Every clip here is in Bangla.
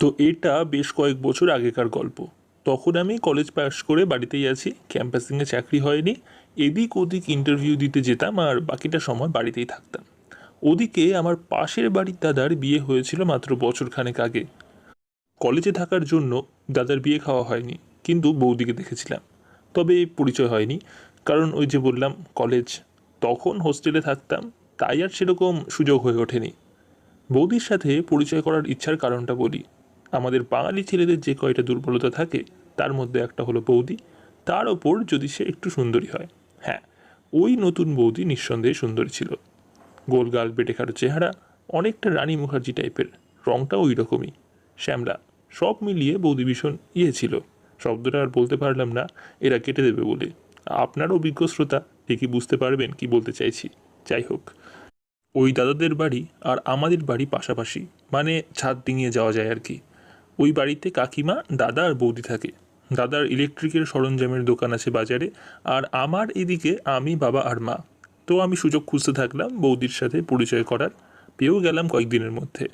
তো এটা বেশ কয়েক বছর আগেকার গল্প। তখন আমি কলেজ পাস করে বাড়িতেই আছি ক্যাম্পাসিংয়ে চাকরি হয়নি। এদিক ওদিক ইন্টারভিউ দিতে যেতাম আর বাকিটা সময় বাড়িতেই থাকতাম। ওদিকে আমার পাশের বাড়ির দাদার বিয়ে হয়েছিল মাত্র বছরখানেক আগে। কলেজে থাকার জন্য দাদার বিয়ে খাওয়া হয়নি, কিন্তু বৌদিকে দেখেছিলাম। তবে পরিচয় হয়নি, কারণ ওই যে বললাম কলেজ তখন হোস্টেলে থাকতাম, তাই আর সেরকম সুযোগ হয়ে ওঠেনি। বৌদির সাথে পরিচয় করার ইচ্ছার কারণটা বলি। আমাদের বাঙালি ছেলেদের যে কয়টা দুর্বলতা থাকে, তার মধ্যে একটা হলো বৌদি, তার ওপর যদি সে একটু সুন্দরী হয়। হ্যাঁ ওই নতুন বৌদি নিঃসন্দেহে সুন্দরী ছিল। গোলগাল বেটে খাটো চেহারা, অনেকটা রানী মুখার্জি টাইপের। রংটা ওই রকমই। শ্যামলা, সব মিলিয়ে বৌদি ভীষণ ইয়ে ছিল। শব্দটা আর বলতে পারলাম না, এরা কেটে দেবে বলে। আপনার অভিজ্ঞ শ্রোতা ঠিকই বুঝতে পারবেন কি বলতে চাইছি। যাই হোক, ওই দাদাদের বাড়ি আর আমাদের বাড়ি পাশাপাশি মানে ছাদ ডিঙিয়ে যাওয়া যায় আর কি। ওই বাড়িতে কাকিমা, দাদা আর বৌদি থাকে। দাদার ইলেকট্রিকের সরঞ্জামের দোকান আছে বাজারে, আর আমার এদিকে আমি, বাবা আর মা। তো আমি সুযোগ খুঁজতে থাকলাম বৌদির সাথে পরিচয় করার। পেয়েও গেলাম কয়েকদিনের মধ্যে।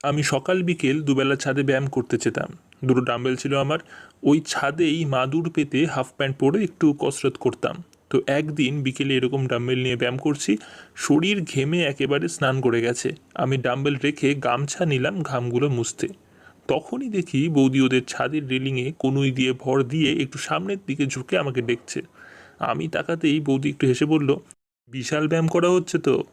আমি সকাল বিকেল দুবেলা ছাদে ব্যায়াম করতে চেতাম দুটো ডাম্বেল ছিল আমার। ওই ছাদেই মাদুর পেতে হাফ প্যান্ট পরে একটু কসরত করতাম। তো একদিন বিকেলে এরকম ডাম্বেল নিয়ে ব্যায়াম করছি, শরীর ঘেমে একেবারে স্নান করে গেছে। আমি ডাম্বেল রেখে গামছা নিলাম ঘামগুলো মুছতে। তখনই দেখি বৌদি ওদের ছাদের রেলিংয়ে কনুই দিয়ে ভর দিয়ে একটু সামনের দিকে ঝুঁকে আমাকে ডেকছে আমি তাকাতেই বৌদি একটু হেসে বলল, বিশাল ব্যায়াম করা হচ্ছে তো?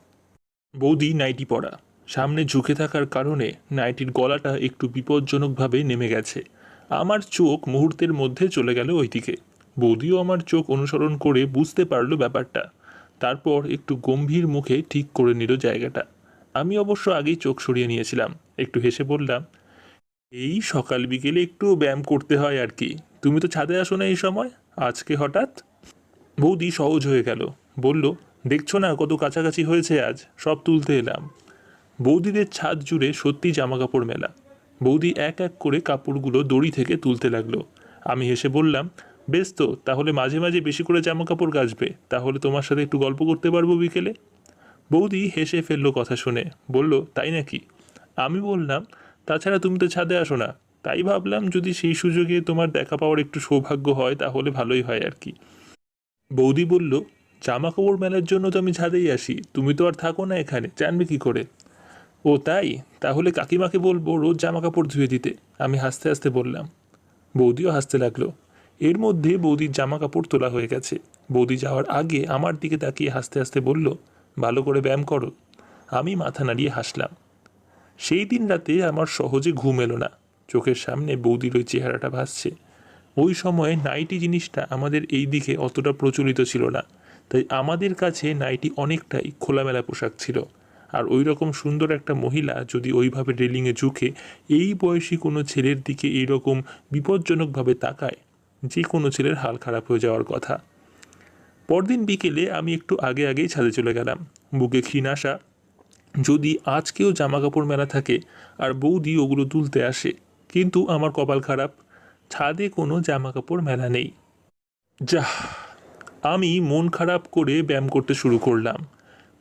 বৌদি নাইটি পরা। সামনে ঝুঁকে থাকার কারণে নাইটির গলাটা একটু বিপজ্জনকভাবে নেমে গেছে। আমার চোখ মুহূর্তের মধ্যে চলে গেল ওইদিকে। বৌদিও আমার চোখ অনুসরণ করে বুঝতে পারল ব্যাপারটা। তারপর একটু গম্ভীর মুখে ঠিক করে নিল জায়গাটা। আমি অবশ্য আগেই চোখ সরিয়ে নিয়েছিলাম। একটু হেসে বললাম এই সকাল বিকেলে একটু ব্যায়াম করতে হয় আর কি। তুমি তো ছাদে আসো না এই সময়? আজকে হঠাৎ? বৌদি সহজ হয়ে গেল। বলল, দেখছ না কত কাছাকাছি হয়েছে আজ? সব তুলতে এলাম। বৌদিদের ছাদ জুড়ে সত্যি জামা কাপড় মেলা। বৌদি এক এক করে কাপড়গুলো দড়ি থেকে তুলতে লাগল। আমি হেসে বললাম, বেশ তো, তাহলে মাঝে মাঝে বেশি করে জামা কাপড় গাছবে। তাহলে তোমার সাথে একটু গল্প করতে পারব বিকেলে? বৌদি হেসে ফেলল কথা শুনে। বলল, তাই নাকি? আমি বললাম তাছাড়া তুমি তো ছাদে আসো না। তাই ভাবলাম যদি সেই সুযোগে তোমার দেখা পাওয়ার একটু সৌভাগ্য হয়, তাহলে ভালোই হয় আর কি। বৌদি বলল জামা কাপড় মেলার জন্য তো আমি ছাদেই আসি। তুমি তো আর থাকো না এখানে, জানবে কি করে? ও তাই? তাহলে কাকিমাকে বলব রোজ জামা কাপড় ধুয়ে দিতে। আমি হাসতে হাসতে বললাম। বৌদিও হাসতে লাগল। এর মধ্যে বৌদির জামা কাপড় তোলা হয়ে গেছে। বৌদি যাওয়ার আগে আমার দিকে তাকিয়ে হাসতে হাসতে বলল, ভালো করে ব্যায়াম করো। আমি মাথা নাড়িয়ে হাসলাম। সেই দিন রাতে আমার সহজে ঘুম এলো না। চোখের সামনে বৌদির ওই চেহারাটা ভাসছে। ওই সময়ে নাইটি জিনিসটা আমাদের এই দিকে অতটা প্রচলিত ছিল না। তাই আমাদের কাছে নাইটি অনেকটাই খোলামেলা পোশাক ছিল। আর ওই রকম সুন্দর একটা মহিলা যদি ওইভাবে রেলিংয়ে ঝুঁকে এই বয়সী কোনো ছেলের দিকে এইরকম বিপজ্জনকভাবে তাকায়, যে কোনো ছেলের হাল খারাপ হয়ে যাওয়ার কথা। পরদিন বিকেলে আমি একটু আগে আগেই ছাদে চলে গেলাম। বুকে ক্ষীণ আসা যদি আজকেও জামা কাপড় মেলা থাকে আর বৌদি ওগুলো তুলতে আসে, কিন্তু আমার কপাল খারাপ, ছাদে কোনো জামা কাপড় মেলা নেই। যাহ, আমি মন খারাপ করে ব্যায়াম করতে শুরু করলাম।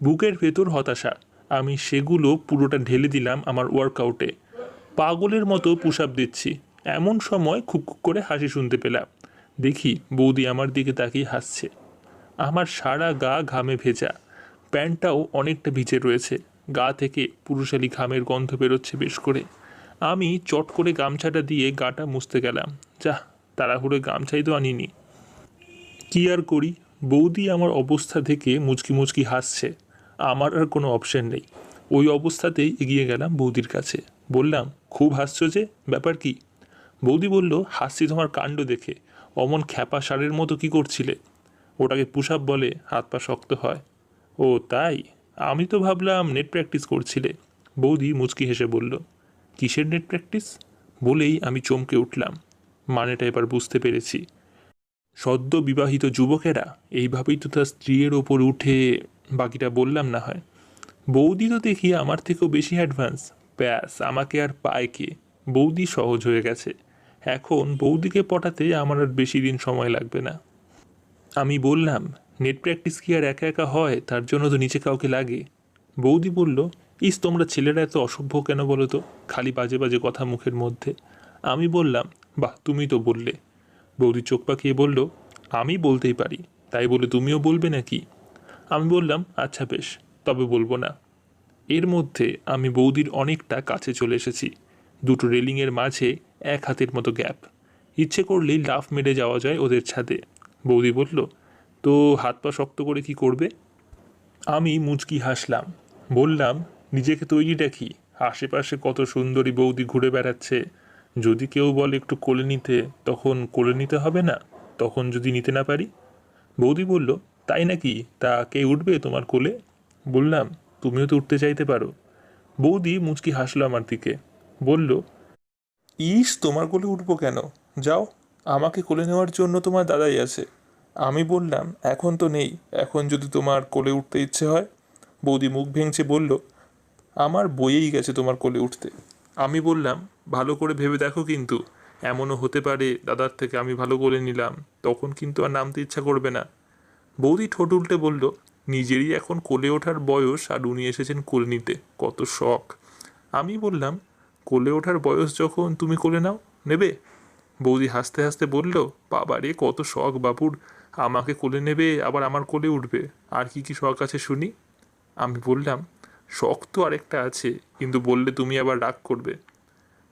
বুকের ভেতর হতাশা, আমি সেগুলো পুরোটা ঢেলে দিলাম আমার ওয়ার্কআউটে পাগলের মতো পুশ আপ দিচ্ছি, এমন সময় খুব করে হাসি শুনতে পেলাম। দেখি বৌদি আমার দিকে তাকিয়ে হাসছে। আমার সারা গা ঘামে ভেজা, প্যান্টটাও অনেকটা ভিজে রয়েছে। গা থেকে পুরুষালি ঘামের গন্ধ বেরোচ্ছে বেশ করে। আমি চট করে গামছাটা দিয়ে গাটা মুছতে গেলাম। যা তাড়াহুড়ো গামছাই তো আনিনি। কি আর করি? বৌদি আমার অবস্থা থেকে মুচকি মুচকি হাসছে। আমার আর কোনো অপশন নেই। ওই অবস্থাতেই এগিয়ে গেলাম বৌদির কাছে। বললাম, খুব হাসছো যে, ব্যাপার কি? বৌদি বলল, হাসছি তোমার কাণ্ড দেখে। অমন খ্যাপা সারের মতো কি করছিলে? ওটাকে পুশ আপ বলে হাত পা শক্ত হয়। ও, তাই? আমি তো ভাবলাম নেট প্র্যাকটিস করছিলে। বৌদি মুচকি হেসে বলল, কিসের নেট প্র্যাকটিস বলেই আমি চমকে উঠলাম। মানেটা এবার বুঝতে পেরেছি। সদ্য বিবাহিত যুবকেরা এইভাবেই তো তার স্ত্রীর ওপর উঠে বাকিটা বললাম না হয়। বৌদি তো দেখি আমার থেকেও বেশি অ্যাডভান্স ব্যাস, আমাকে আর পায় কে? বৌদি সহজ হয়ে গেছে। এখন বৌদিকে পটাতে আমার আর বেশি দিন সময় লাগবে না। আমি বললাম নেট প্র্যাকটিস কি আর একা একা হয়? তার জন্য তো নিচে কাউকে লাগে। বৌদি বলল, ইস, তোমরা ছেলেরা এত অসভ্য কেন বলো তো? খালি বাজে বাজে কথা মুখের মধ্যে। আমি বললাম, বাহ, তুমি তো বললে। বৌদি চোখ পাকিয়ে বলল, আমি বলতেই পারি। তাই বলে তুমিও বলবে নাকি? আমি বললাম আচ্ছা বেশ, তবে বলব না। এর মধ্যে আমি বৌদির অনেকটা কাছে চলে এসেছি। দুটো রেলিংয়ের মাঝে এক হাতের মতো গ্যাপ। ইচ্ছে করলেই লাফ মেরে যাওয়া যায় ওদের ছাদে। বৌদি বলল তো হাত পা শক্ত করে কি করবে? আমি মুচকি হাসলাম। বললাম, নিজেকে তৈরি রাখি আশেপাশে কত সুন্দরী বৌদি ঘুরে বেড়াচ্ছে। যদি কেউ বলে একটু কোলে নিতে, তখন কোলে নিতে হবে না? তখন যদি নিতে না পারি? বৌদি বলল, তাই নাকি? তা কে উঠবে তোমার কোলে? বললাম, তুমিও তো উঠতে চাইতে পারো। বৌদি মুচকি হাসলো আমার দিকে। বলল, ইস, তোমার কোলে উঠবো কেন? যাও, আমাকে কোলে নেওয়ার জন্য তোমার দাদাই আছে। আমি বললাম, এখন তো নেই। এখন যদি তোমার কোলে উঠতে ইচ্ছে হয়? বৌদি মুখ ভেঙচে বলল, আমার বইয়েই গেছে তোমার কোলে উঠতে। আমি বললাম, ভালো করে ভেবে দেখো কিন্তু। এমনও হতে পারে দাদার থেকে আমি ভালো কোলে নিলাম, তখন কিন্তু আর নামতে ইচ্ছা করবে না। বৌদি ঠোঁট উল্টে বলল, নিজেরই এখন কোলে ওঠার বয়স আর উনি এসেছেন কোলে নিতে। কত শখ। আমি বললাম, কোলে ওঠার বয়স যখন তুমি কোলে নাও, নেবে? বৌদি হাসতে হাসতে বলল, বাবারে, কত শখ বাপুর। আমাকে কোলে নেবে, আবার আমার কোলে উঠবে। আর কি কি শখ আছে শুনি? আমি বললাম, শখ তো আরেকটা আছে, কিন্তু বললে তুমি আবার রাগ করবে।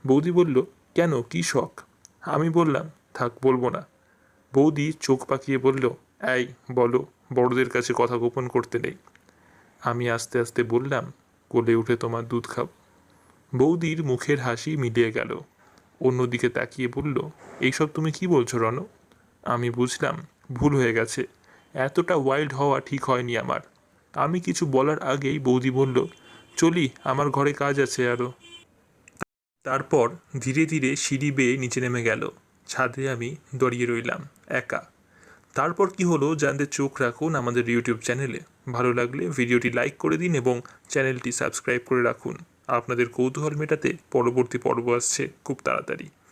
বৌদি বলল, কেন? কি শখ? আমি বললাম, থাক, বলব না। বৌদি চোখ পাকিয়ে বলল, এই, বলো, বড়দের কাছে কথা গোপন করতে নেই। আমি আস্তে আস্তে বললাম, কোলে উঠে তোমার দুধ খাব বৌদির মুখের হাসি মিলিয়ে গেল। অন্যদিকে তাকিয়ে বলল, এইসব তুমি কি বলছো রণ আমি বুঝলাম ভুল হয়ে গেছে। এতটা ওয়াইল্ড হওয়া ঠিক হয়নি আমার। আমি কিছু বলার আগেই বৌদি বলল, চলি, আমার ঘরে কাজ আছে আরও তারপর ধীরে ধীরে সিঁড়ি বেয়ে নিচে নেমে গেল। ছাদে আমি দাঁড়িয়ে রইলাম, একা। তারপর কি হলো জানতে চোখ রাখুন আমাদের ইউটিউব চ্যানেলে ভালো লাগলে ভিডিওটি লাইক করে দিন এবং চ্যানেলটি সাবস্ক্রাইব করে রাখুন। আপনাদের কৌতূহল মেটাতে পরবর্তী পর্ব আসছে খুব তাড়াতাড়ি।